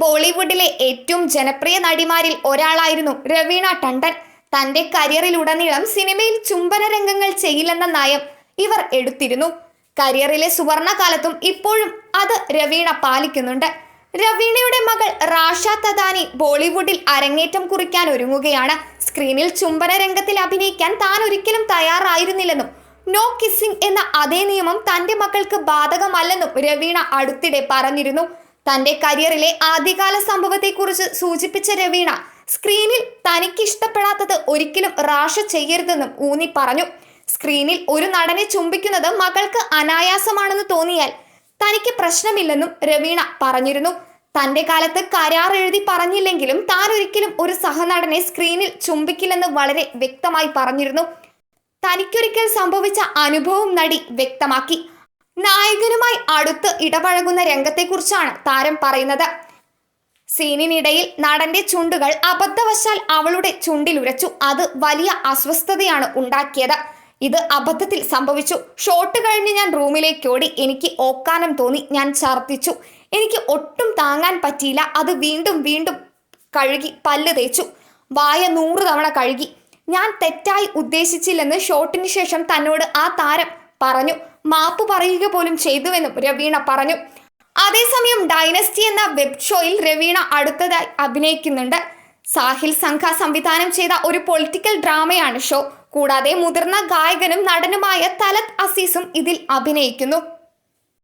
ബോളിവുഡിലെ ഏറ്റവും ജനപ്രിയ നടിമാരിൽ ഒരാളായിരുന്നു രവീണ ടണ്ടൻ. തന്റെ കരിയറിലുടനീളം സിനിമയിൽ ചുംബന രംഗങ്ങൾ ചെയ്യില്ലെന്ന നയം ഇവർ എടുത്തിരുന്നു. കരിയറിലെ സുവർണകാലത്തും ഇപ്പോഴും അത് രവീണ പാലിക്കുന്നുണ്ട്. രവീണയുടെ മകൾ റാഷ തദാനി ബോളിവുഡിൽ അരങ്ങേറ്റം കുറിക്കാൻ ഒരുങ്ങുകയാണ്. സ്ക്രീനിൽ ചുംബന രംഗത്തിൽ അഭിനയിക്കാൻ താൻ ഒരിക്കലും തയ്യാറായിരുന്നില്ലെന്നും നോ കിസ്സിംഗ് എന്ന അതേ നിയമം തന്റെ മക്കൾക്ക് ബാധകമല്ലെന്നും രവീണ അടുത്തിടെ പറഞ്ഞിരുന്നു. തന്റെ കരിയറിലെ ആദ്യകാല സംഭവത്തെക്കുറിച്ച് സൂചിപ്പിച്ച രവീണ സ്ക്രീനിൽ തനിക്ക് ഇഷ്ടപ്പെടാത്തത് ഒരിക്കലും റാഷ ചെയ്യരുതെന്നും ഊന്നി പറഞ്ഞു. സ്ക്രീനിൽ ഒരു നടനെ ചുംബിക്കുന്നത് മകൾക്ക് അനായാസമാണെന്ന് തോന്നിയാൽ തനിക്ക് പ്രശ്നമില്ലെന്നും രവീണ പറഞ്ഞിരുന്നു. തന്റെ കാലത്ത് കരാർ എഴുതി പറഞ്ഞില്ലെങ്കിലും താൻ ഒരിക്കലും ഒരു സഹനടനെ സ്ക്രീനിൽ ചുംബിക്കില്ലെന്ന് വളരെ വ്യക്തമായി പറഞ്ഞിരുന്നു. തനിക്കൊരിക്കൽ സംഭവിച്ച അനുഭവം നടി വ്യക്തമാക്കി. നായകനുമായി അടുത്ത് ഇടപഴകുന്ന രംഗത്തെക്കുറിച്ചാണ് താരം പറയുന്നത്. സീനിനിടയിൽ നടന്റെ ചുണ്ടുകൾ അബദ്ധവശാൽ അവളുടെ ചുണ്ടിലുരച്ചു. അത് വലിയ അസ്വസ്ഥതയാണ് ഉണ്ടാക്കിയത്. ഇത് അബദ്ധത്തിൽ സംഭവിച്ചു. ഷോട്ട് കഴിഞ്ഞ് ഞാൻ റൂമിലേക്ക് ഓടി. എനിക്ക് ഓക്കാനം തോന്നി. ഞാൻ ഛർദ്ദിച്ചു. എനിക്ക് ഒട്ടും താങ്ങാൻ പറ്റിയില്ല. അത് വീണ്ടും വീണ്ടും കഴുകി പല്ല് തേച്ചു. വായ നൂറ് തവണ കഴുകി. ഞാൻ തെറ്റായി ഉദ്ദേശിച്ചില്ലെന്ന് ഷോട്ടിന് ശേഷം തന്നോട് ആ താരം പറഞ്ഞു. മാപ്പ് പറയുക പോലും ചെയ്തുവെന്നും രവീണ പറഞ്ഞു. അതേസമയം ഡൈനസ്റ്റി എന്ന വെബ് ഷോയിൽ രവീണ അടുത്തതായി അഭിനയിക്കുന്നുണ്ട്. സാഹിൽ സംഘ സംവിധാനം ചെയ്ത ഒരു പൊളിറ്റിക്കൽ ഡ്രാമയാണ് ഷോ കൂടാതെ മുതിർന്ന ഗായകനും നടനുമായ തലത് അസീസും ഇതിൽ അഭിനയിക്കുന്നു.